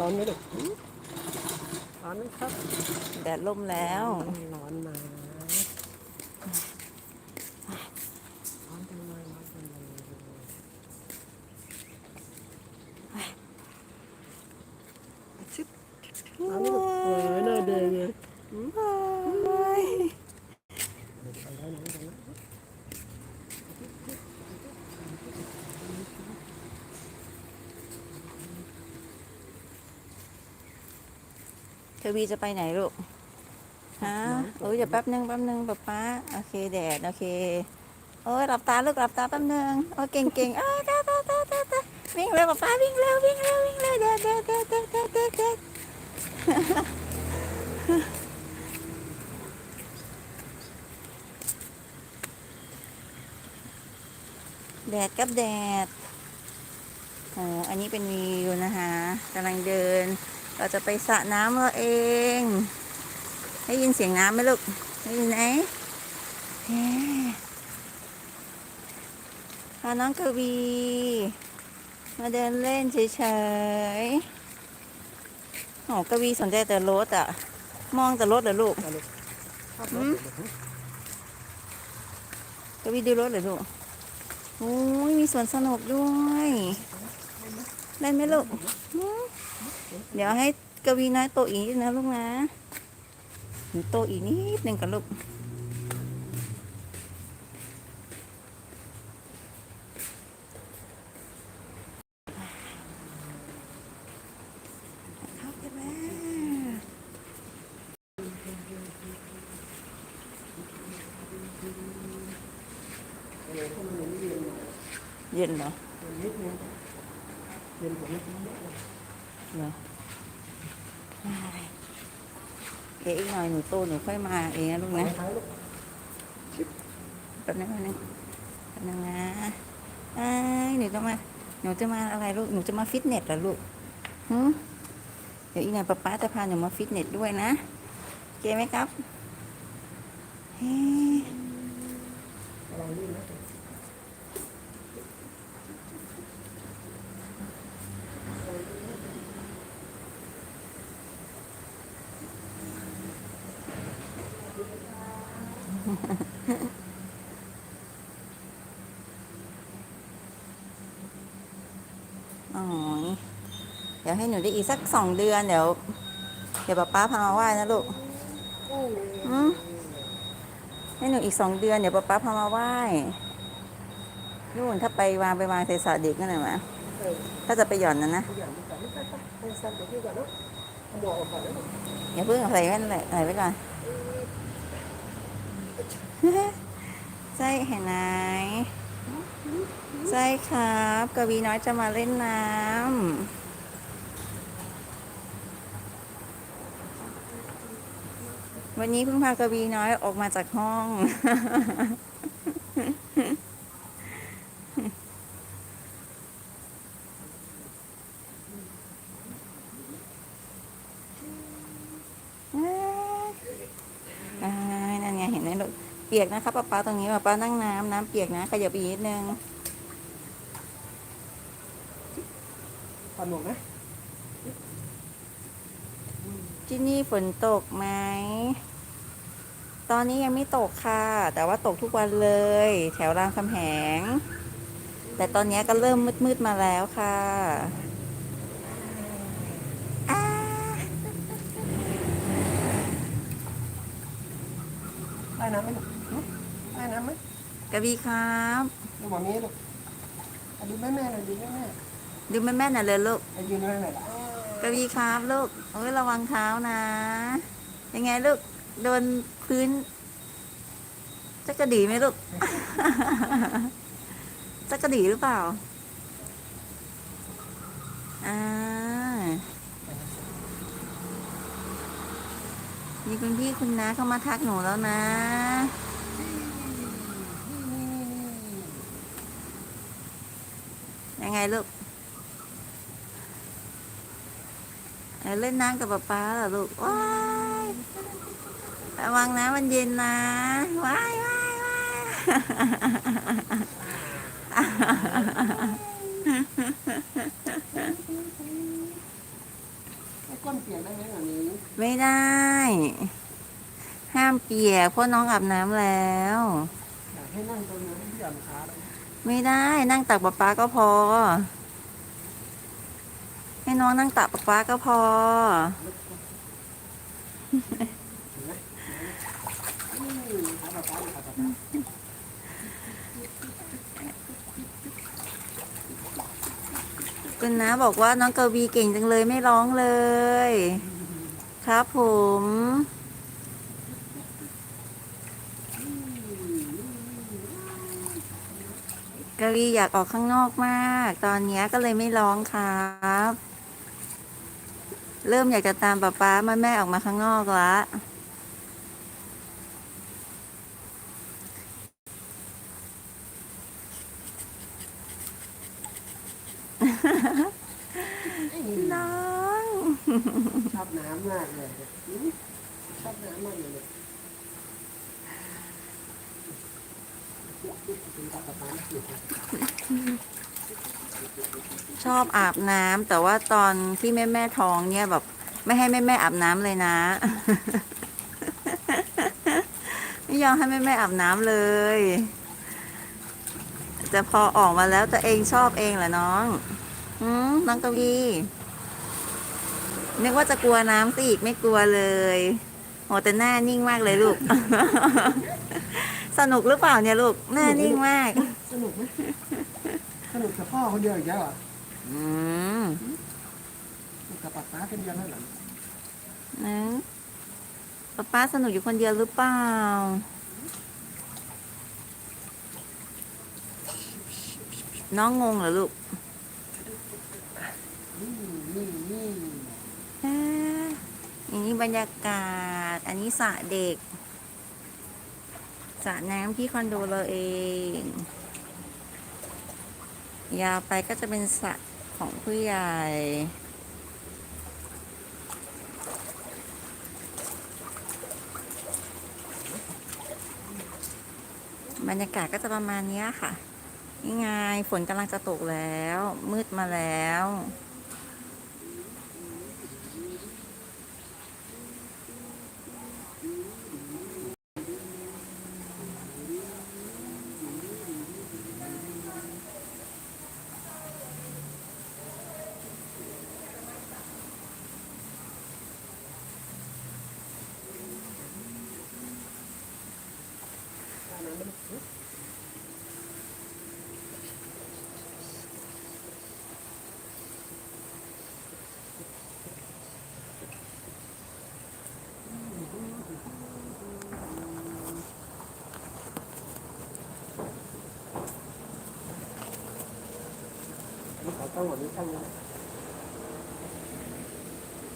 ร้อนไหมลูกหืมร้อนไหมครับ แดดล่มแล้ว ร้อนนะ วีจะไปไหนลูกฮะโอ้ยอย่าแป๊บนึงแป๊บนึงป๊าป๊าโอเคแดดโอเคโอ้ยหลับตาลูกหลับตาแป๊บนึงโอ้เก่งเก่งอ้าวตาตาตาตาตวิ่งเร็วป๊าป๊าวิ่งเร็ววิ่งเร็ววิ่งเร็วเดดเดดเดดเดดเดดเดดแดดกับแดดโอ๋ออันนี้เป็นวิวนะคะกำลังเดิน เราจะไปสระน้ำเราเอง ได้ยินเสียงน้ำไหมลูก ได้ยินไหมเฮ้พาน้องกวี มาเดินเล่นเฉยๆโอ้กวีสนใจแต่รถอะ มองแต่รถเหรอลูกเอาลูกชอบรหืถมเหรอลูกกวีดูรถเหรอลูกโอ้ยมีสวนสนุกด้วยเล่นไหมลูกหืม เดี๋ยวให้กวีน้อยโตอีกนิดนะลูกนะโตอีกนิดหนึ่งกับลูก เข้าไปแล้วเย็นเหรอ นิดนึงเย็นกว่านิดนึง เหรอเดี๋ยวอีกหน่อยหนูโตหนู ค่อยมาเองนะลูกนะแป๊บนึงแป๊บนึงแป๊บนึงนะไอ้หนูจะมาหนูจะมาอะไรลูกหนูจะมาฟิตเนสเหรอลูกหืเดี๋ยวอีกหน่อยป๊าป๊าจะพาหนูมาฟิตเนสด้วยนะโอเคไหมครับเฮ้ อะไรนี่นะ อ๋อเดี๋ยว ให้หนูได้อีกสักสองเดือนเดี๋ยว เดี๋ยวป๊าป๊าพามาไหว้นะลูกอืมให้หนูอีกสองเดือนเดี๋ยวป๊าป๊าพามาไหว้นู่นถ้าไปวางไปวางเศษสาเด็กนั่นแหละมะเออถ้าจะไปหย่อนนะนะทุกอย่างทุกอย่างไม่ไปไปไปสั่นไปที่ก่อนลูกเอาหมวกออกก่อนนะลูกอย่าเพิ่งใส่แว่นเลยใส่ไว้ก่อนใช่เห็นไหมใช่ครับกวีน้อยจะมาเล่นน้ำ วันนี้เพิ่งพากวีน้อยออกมาจากห้องอ่านั่นไงเห็นไหมลูก เปียกนะครับป้าป้าตรงนี้ป้าป้านั่งน้ำน้ำเปียกนะขยับไปอีกนิดนึงถอดหมวกนะที่นี่ฝนตกไหม ตอนนี้ยังไม่ตกค่ะ แต่ว่าตกทุกวันเลย แถวรามคำแหง แต่ตอนนี้ก็เริ่มมืดๆมาแล้วค่ะอ่าได้น้ำไหมลูกหึได้น้ำไหมกวีครับดูหมอมีลูกอะดูแม่แม่หน่อยดูแม่แม่ดูแม่แม่ๆหน่อยเลยลูกไอ้ยืนไว้หน่อยละกวีครับลูกโอ้ยระวังเท้านะ ยังไงลูก โดนพื้นจะกระดีไหมลูกจะกระดีหรือเปล่า อ่า มีคุณพี่คุณน้าเข้ามาทักหนูแล้วนะยังไงลูกเล่นน้ำกับป๊าป๊าเหรอลูก ว้า ระวังนะมันเย็นนะว้ายว้ายว้ายก้นเปียกได้ไหมแบบนี้ไม่ได้ ห้ามเปียกเพราะน้องอาบน้ำแล้วให้นั่งตรงนี้ที่อ่อนขาไม่ได้นั่งตักปลาปลาก็พอ ให้น้องนั่งตักปลาปลาก็พอ คุณน้าบอกว่าน้องกวีเก่งจังเลยไม่ร้องเลย ครับผมกวีอยากออกข้างนอกมาก ตอนนี้ก็เลยไม่ร้องครับ เริ่มอยากจะตามป๊าป๊ามาแม่ออกมาข้างนอกละ ชอบน้ำมากเลยชอบน้ำมากเลยชอบอาบน้ำแต่ว่าตอนที่แม่แม่ท้องเนี่ยแบบ ไม่ให้แม่แม่อาบน้ำเลยนะ ไม่ยอมให้แม่แม่อาบน้ำเลยแต่พอออกมาแล้วตัวเองชอบเองเหรอน้อง อืมน้องกวี นึกว่าจะกลัวน้ำซะอีกไม่กลัวเลยโหแต่หน้านิ่งมากเลยลูก สนุกหรือเปล่าเนี่ยลูก หน้านิ่งมาก สนุกไหมสนุกกับพ่อคนเดียวอีกแล้วเหรออืมสนุกกับป๊าป๊าคนเดียวแล้วเหรอนะป๊าป้าสนุกอยู่คนเดียวหรือเปล่า น้องงงเหรอลูก อืมนี่นี่ เอันนี้บรรยากาศ อันนี้สระเด็กสระน้ำที่คอนโดเราเอง ยาวไปก็จะเป็นสระของผู้ใหญ่ บรรยากาศก็จะประมาณนี้ค่ะนี่ไงฝนกำลังจะตกแล้ว มืดมาแล้ว ตั้งแบบนี้ตั้งนี้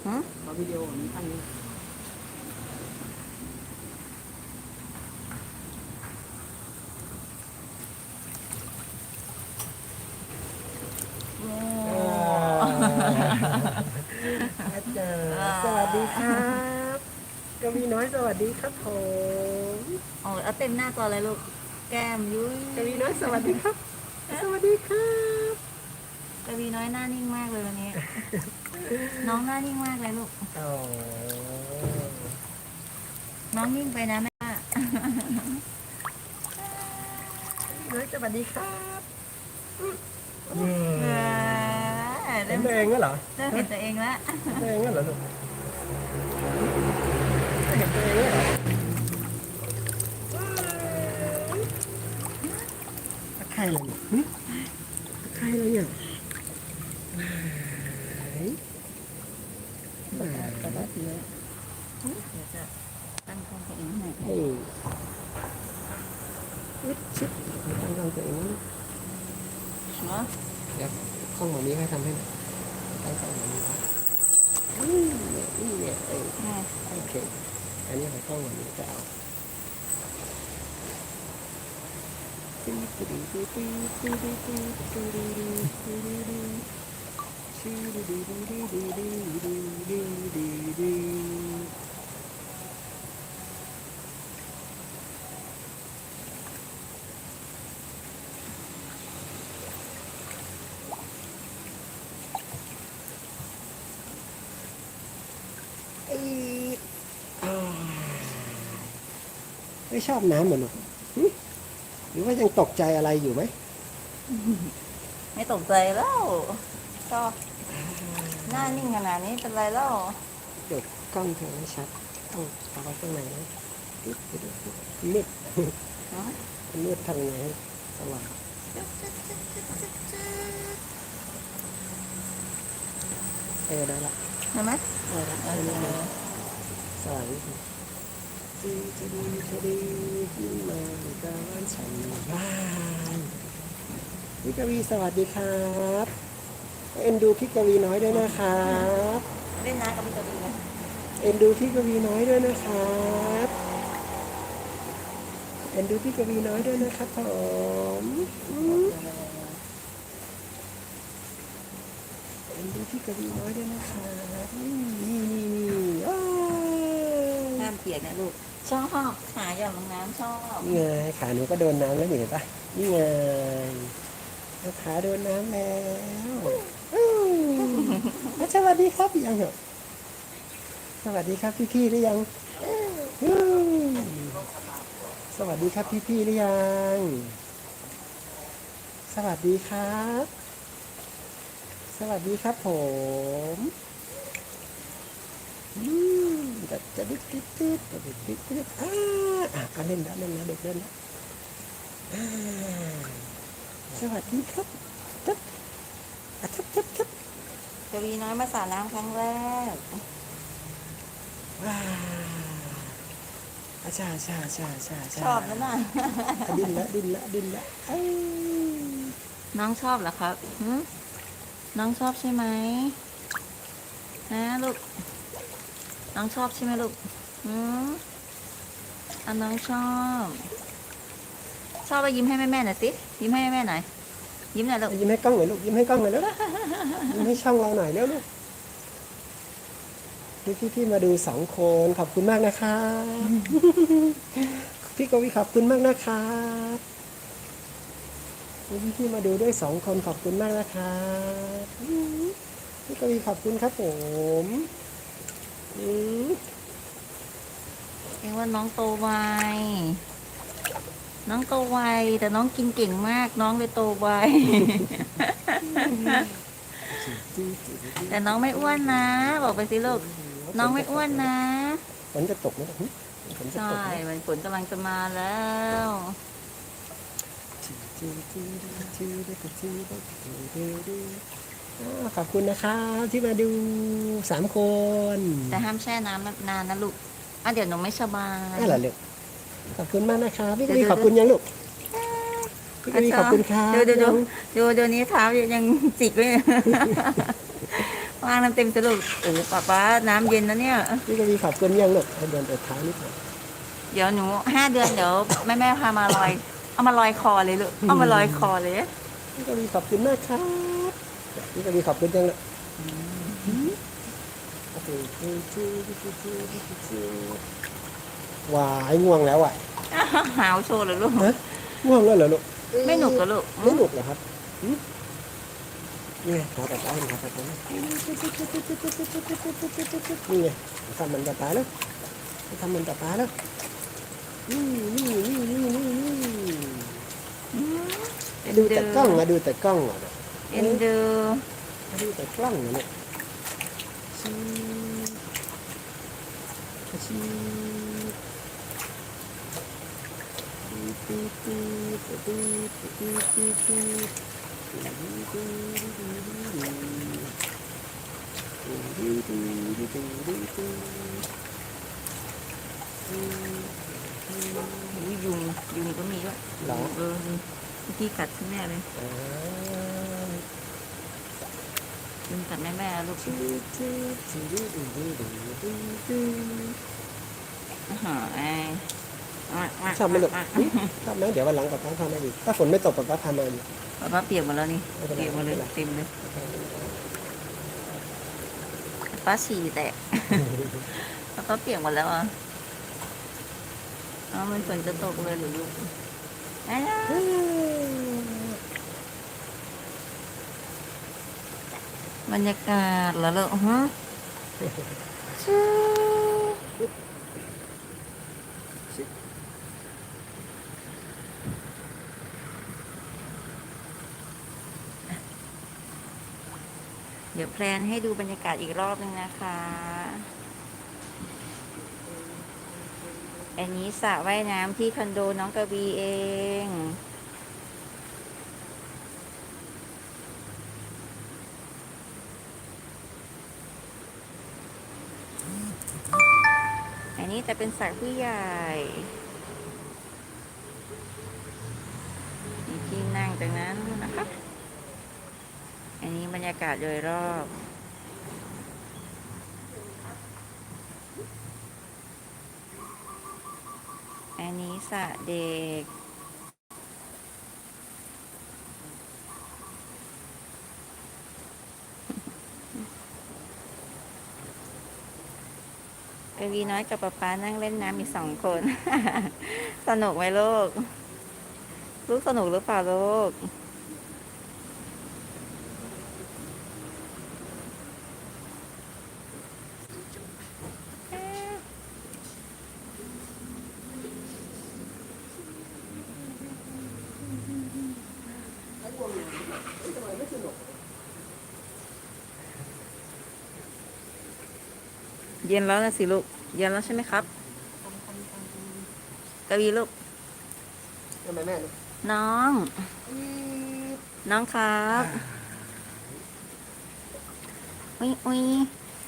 หืมขอวิดีโอแบบนี้ตั้งนี้ อาจารย์สวัสดีครับกวีน้อย สวัสดีครับผมโอ้ยเอาเต็มหน้าจอเลยลูก แก้มยุ้ยกวีน้อยสวัสดีครับ สวัสดีครับ กวีน้อยหน้านิ่งมากเลยวันนี้ น้องหน้านิ่งมากเลยลูกโอ้น้องนิ่งไปนะแม่ว่าน้อยสวัสดีครับเออเห็เริ่นมตัวเองแล้วเหรอเริ่มเห็นตัวเองแล้วเห็นตัวเองแล้วเหรอลูกเห็นตัวเองแล้วเหรอใครเลยเนี่ยหึใครเลยเนี่ยไหนแต่ว่าเดี๋ยวเดี๋ยวจะตั้งกล้องตัวเองให้เฮ้ยอึดชิบตั้งกล้องตัวเองนะเนาะเดี๋ยวก ล้องแบบนี้ให้ทำให้หน่อยตั้งกล้องแบบนี้นะนี่เนี่ยนี่เนี่ยเอันนี้ของกล้องวันนี้จะเอาดู ไม่ชอบน้ำเหมือนหนูหึหรือว่ายังตกใจอะไรอยู่ไหม ไม่ตกใจแล้วชอบหน้านิ่งขนาดนี้เป็นไรแล้วเดี๋ยวกล้องเธอไม่ชัดต้องเอาไว้ข้างในนะปึ๊บปึ๊บปึ๊บมืดฮะมืดทำไงให้สว่างเออได้ละเห็นไหมได้ละเอได้ละอสว่างนิ ดนึงจีจีดีจีดีขึ้นมาก็วันฉันบ้านพี่กวีสวัสดีครับเอ็นดูพี่กวีน้อยด้วยนะครับเล่นน้ำกับพี่กบีนะเอ็นดูพี่กวีน้อยด้วยนะครับเอ็นดูพี่กวีน้อยด้วยนะครับผมเอ็นดูพี่กวีน้อยด้วยนะครับนี่นี่นี่นี่าวห้ามเปียกนะลูก ชอบขาหย่อนลงน้ำชอบนี่ไงขาหนูก็โดนน้ำแล้วนี่เห็นปะนี่ไงขาโดนน้ำแล้วสวัสดีครับยังเหรอสวัสดีครับพี่ๆหรือยังสวัสดีครับพี่ๆหรือยัง สวัสดีครับ สวัสดีครับผม อืมจะจะดิ๊ดดิ๊ดดิ๊ดจะดิ๊ดดิ๊ดดิ๊ดอ่าอะก็เล่นแล้วเล่นแล้วเด็กเล่นแล้วอ่าสวัสดีครับทับอะทับทับทับกบีน้อยมาสาดน้ำครั้งแรกว้าวอาชาชาชาชาชาชอบแล้วนะอะดิ้นละดิ้นละดิ้นละเอ้ยน้องชอบเหรอครับหืมน้องชอบใช่ไหมฮะลูก น้องชอบใช่ไหมลูกหืมอะน้องชอบ ชอบไปยิ้มให้แม่แม่ๆหน่อยสิ ยิ้มให้แม่ๆหน่อย ยิ้มหน่อยลูก ยิ้มให้กล้องหน่อยลูก ยิ้มให้กล้องหน่อยแล้วยิ้มให้ช่องเราหน่อยแล้วลูกพี่พี่พี่มาดูสองคนขอบคุณมากนะครับพี่กวีขอบคุณมากนะครับพี่พี่มาดูด้วยสองคนขอบคุณมากนะครับพี่กวีขอบคุณครับผม อืมเองว่าน้องโตไว น้องโตไว แต่น้องกินเก่งมาก น้องเลยโตไว แต่น้องไม่อ้วนนะ บอกไปสิลูก น้องไม่อ้วนนะ ฝนจะตกไหมหึฝนจะใช่ ตกไหมมันฝนกำลังจะมาแล้วอ่า ขอบคุณนะครับที่มาดูสามคน แต่ห้ามแช่น้ำนานนะลูกอะเดี๋ยวหนูไม่สบายนั่นแหละลูกขอบคุณมากนะครับพี่กเดี๋วียวขอบคุณยังลูกพี่กวีขอบคุณครับดูดูดูดูดูนี้เท้ายังจิกไว้วางน้ำเต็มสรุปโอ้ป้าป้าน้ำเย็นนะเนี่ยพี่กวีขอบคุณยังลูกให้เดินเปิดเท้านิดหน่อยเดี๋ยวหนูห้าเดือนเดี๋ยวแม่แม่พามาลอย เอามาลอยคอเลยลูกเอามาลอยคอเลยพี่กวีขอบคุณมากครั บพี่กวีขอบคุณยังลูกโอเคว้ายง่วงแล้วอะหาวโชว์เลยลูกฮะง่วงแล้วเหรอลูกไม่หนุกกับลูกไม่หนุกเหรอครับหืมนี่ไงขาตัดอ้อยขาตัดอ้อยนี่ไงทำมันตัดตายแล้วทำมันตัดตายแล้วนี่นี่นี่นี่นี่นี่ดูแต่กล้องอะดูแต่กล้องอะ 인두. 인두 짱이네. 다시. dùng dùng của mình đó. เมื่อกี้กัดคุณแม่เลยมันกัดแม่แม่ลูกชอบไม่ลูกชอบไหมเดี๋ยววันหลังกับป้าทำมาอีกถ้าฝนไม่ตกกับป้าทำมาอีกป้าเปียกหมดแล้วนี่เปียกหมดเลยเต็มเลยป้าสีแตกแล้วก็เปียกหมดแล้วอะอ๋อมันฝนจะตกเลยหรือลูก บรรยากาศแล้วเหรอฮะชเดี๋ยวแพลนให้ดูบรรยากาศอีกรอบนึงนะคะ อันนี้สระว่ายน้ำที่คอนโดน้องกระบีเอง อันนี้จะเป็นสระผู้ใหญ่มีที่นั่งตรงนั้นนะคะ อันนี้บรรยากาศโดยรอบ อันนี้สระเด็ก กวีน้อยกับป๊าป๊านั่งเล่นน้ำมีสองคน สนุกไหมลูก ลูกสนุกหรือเปล่าลูก ย็นแล้วนะสิลูก เย็นแล้วใช่ไหมครับกวีลูกทำไมแม่ลูกน้อง น้องครับอุ้ยอุ้ย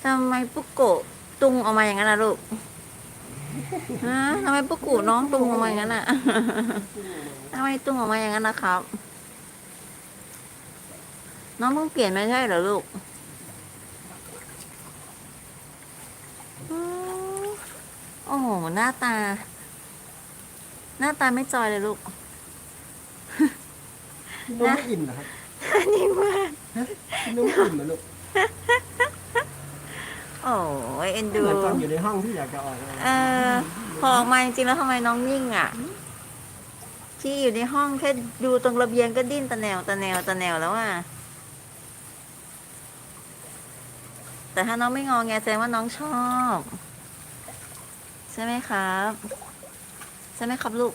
ทำไมปุ๊กโกะตุงออกมาอย่างนั้นนะลูกฮะทำไมปุ๊กโกะน้องตุงออกมาอย่างนั้นอะทำไมตุงออกมาอย่างนั้นนะครับ น้องเพิ่งเปลี่ยนไม่ใช่เหรอลูกอืมโอ้โหหน้าตา หน้าตาไม่จอยเลยลูกกินนมไม่อิ่มเหรอครับนี่มากฮะกินนมไม่อิ่มเหรอลูกโอ้ยเอ็นดูเหมือนตอนอยู่ในห้องที่อยากจะออกเออพอออกมาจริงๆแล้วทำไมน้องนิ่งอะที่อยู่ในห้องแค่ดูตรงระเบียงก็ดิ้นตะแนวตะแนวตะแนวแล้วอะแต่ถ้าน้องไม่งอแงแสดงว่าน้องชอบ ใช่ไหมครับ ใช่ไหมครับลูก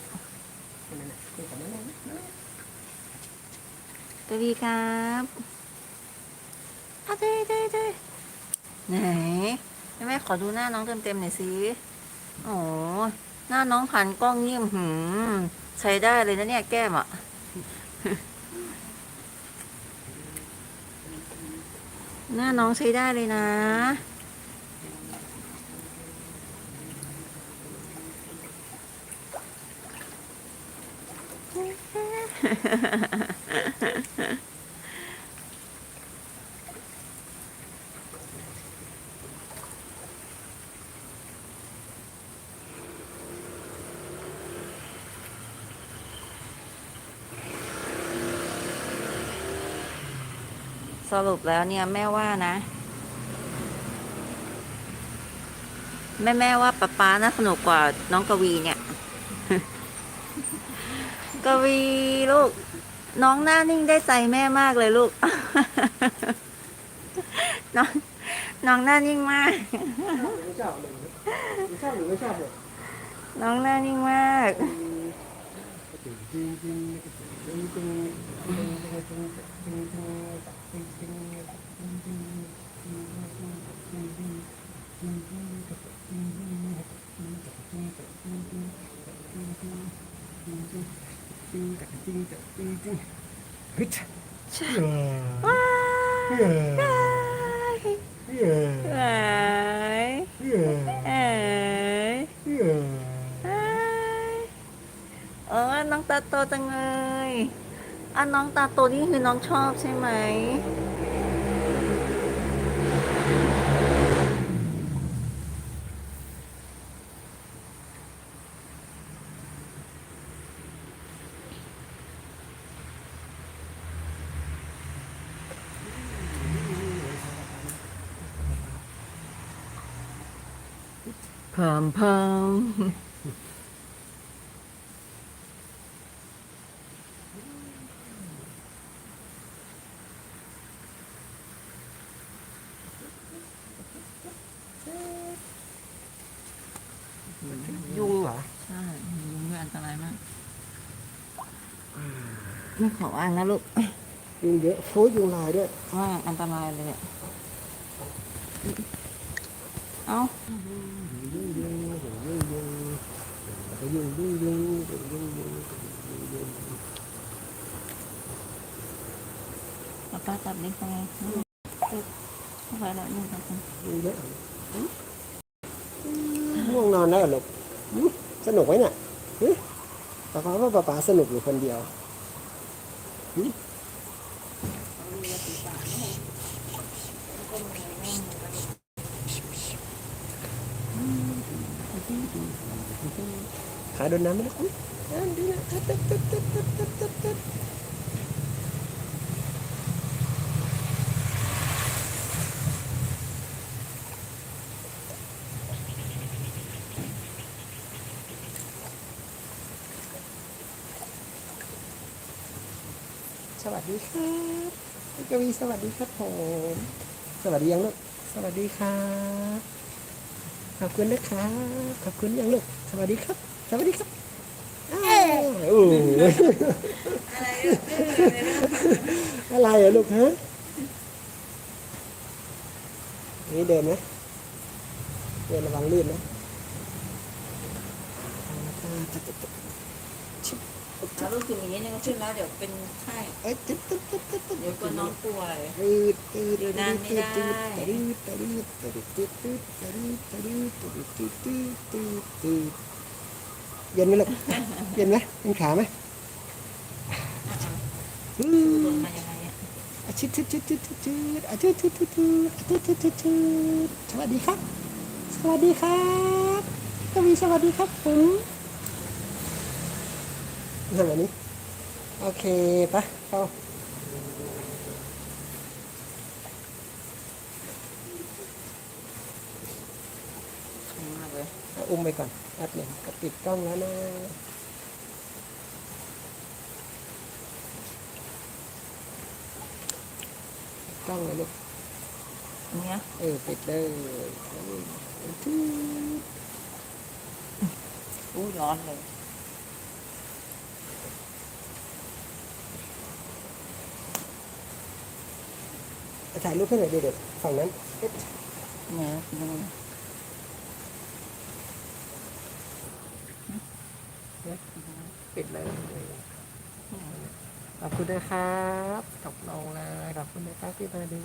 กวีครับอาเด้เด้เด้ไหนแม่ขอดูหน้าน้องเต็มๆหน่อยสิโอ้หน้าน้องผ่านกล้องนี่หืมใช้ได้เลยนะเนี่ยแก้มอะหน้าน้องใช้ได้เลยนะ สรุปแล้วเนี่ยแม่ว่านะ แม่แม่ว่าป๊าป๊าน่าสนุกกว่าน้องกวีเนี่ย กวีลูก น้องหน้านิ่งได้ใจแม่มากเลยลูก น้องน้องหน้านิ่งมาก ไม่ชอบเลยชอบหรือไม่ชอบเลยน้องหน้านิ่งมาก ฮึดว้ายว้ายเย้ว้ายเย้เอ้ยเย้ว้ายเออน้องตาโตจังเลยอะน้องตาโตนี่คือน้องชอบใช่ไหม พรมพรมยุงเหรอ ใช่ยุงด้วยอันตรายมากไม่ขออ่างนะลูก ยุงเยอะโอ้ยยุงลายด้วยว่าอันตรายเลยเนี่ยเอายุ่งยุ่งยุ่งยุ่ง ก็ยุ่งยุ่งยุ่งยุ่งยุ่งยุ่งยุ่งป้าป้าจับเล็กไปเข้าไปแล้วนี่ครับยุ่งเยอะง่วงนอนแล้วหรอกสนุกไหมเนี่ยป้าป้าว่าป้าป้าสนุกอยู่คนเดียว doon namin. Uy, hindi na. Tut, tut, tut, tut, tut, tut, tut, tut. สวัสดีครับพี่กวีสวัสดีครับผม สวัสดียังลูก สวัสดีครับ ขอบคุณนะครับ ขอบคุณยังลูก สวัสดีครับ สวัสดีครับอ้าวโอ้โหอะไรอะลูกฮะนี่เดินไหมเดินระวังลื่นนะแล้วลูกถึงอย่างนี้เนี่ยก็ขึ้นแล้วเดี๋ยวเป็นไข้เอ้ยตึ๊ดตึ๊ดตึ๊ดตึ๊ดตึ๊ดเดี๋ยวกลัวน้องป่วยตืดตืดอยู่นานไม่ได้ตืดตืดตืดตืดตืดตืดตืดตืดตืดตืดตืดตืด เย็นไหมลูกเย็นไหมเป็นขาไหมอืมอาชิดชิดชิดชิดชิดชิดอาชิดชิดชิดชิดชิดชิดชิดชิดสวัสดีครับ สวัสดีครับกวีสวัสดีครับผมทำแบบนี้ โอเคปะเข้า อาอุ้มไปก่อนแป๊บหนึ่งก็ปิดกล้องแล้วนะปิดกล้องเลยลูกอันเนี้ยเออปิดเลยทูดอู้ร้อนเลยถ่ายรูปให้หน่อยดิเด็กฝั่งนั้นเอ๊ะเนี่ยดู ปิดเลยขอบ คุณนะครับจบลงเลยขอบคุณนะครับที่มาดู